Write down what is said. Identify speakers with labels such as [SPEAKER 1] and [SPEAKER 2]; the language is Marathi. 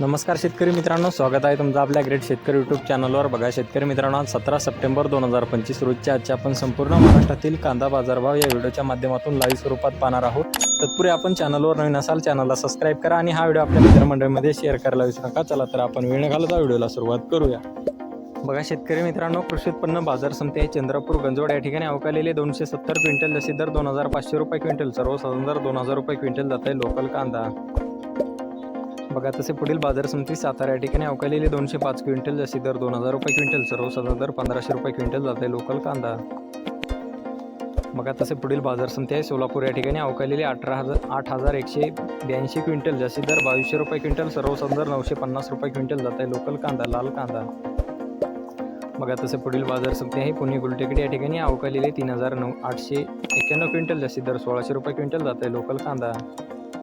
[SPEAKER 1] नमस्कार शेतकरी मित्रांनो स्वागत आहे तुमचं आपल्या ग्रेट शेतकरी यूट्यूब चॅनलवर बघा शेतकरी मित्रांनो आज सतरा सप्टेंबर दोन हजार पंचवीस रोजच्या आजच्या आपण संपूर्ण महाराष्ट्रातील कांदा बाजारभाव या व्हिडिओच्या माध्यमातून लाईव्ह स्वरूपात पाहणार आहोत. तत्पूर्वी आपण चॅनलवर नवीन असाल चॅनलला सबस्क्राईब करा आणि हा व्हिडिओ आपल्या मित्रमंडळीमध्ये शेअर करायला विसरू नका. चला तर आपण वेळ न घालता व्हिडिओला सुरुवात करूया. बघा शेतकरी मित्रांनो कृषी उत्पन्न बाजार समिती आहे चंद्रपूर गंजवड. या ठिकाणी अवकालेले दोनशे सत्तर क्विंटल जशी दर दोन हजार पाचशे रुपये क्विंटल सर्वसाधारण दर दोन हजार रुपये क्विंटल जात आहे लोकल कांदा. बघा तसे पुढील बाजार समिती सातारा या ठिकाणी अवकालेले दोनशे पाच क्विंटल जशी दर दोन हजार रुपये क्विंटल सर्वसाधारण दर पंधराशे रुपये क्विंटल जात आहे लोकल कांदा. बघा तसे पुढील बाजार समिती आहे सोलापूर या ठिकाणी अवकालेले अठरा हजार आठ हजार एकशे ब्याऐंशी क्विंटल जशी दर बावीसशे रुपये क्विंटल सर्वसाधारण सदर नऊशे पन्नास रुपये क्विंटल जात आहे लोकल कांदा लाल कांदा. बघा तसे पुढील बाजार समिती आहे पुणे गुलटेकडी या ठिकाणी अवकालेले तीन हजार नऊ आठशे एक्क्याण्णव क्विंटल जशी दर सोळाशे रुपये क्विंटल जात आहे लोकल कांदा.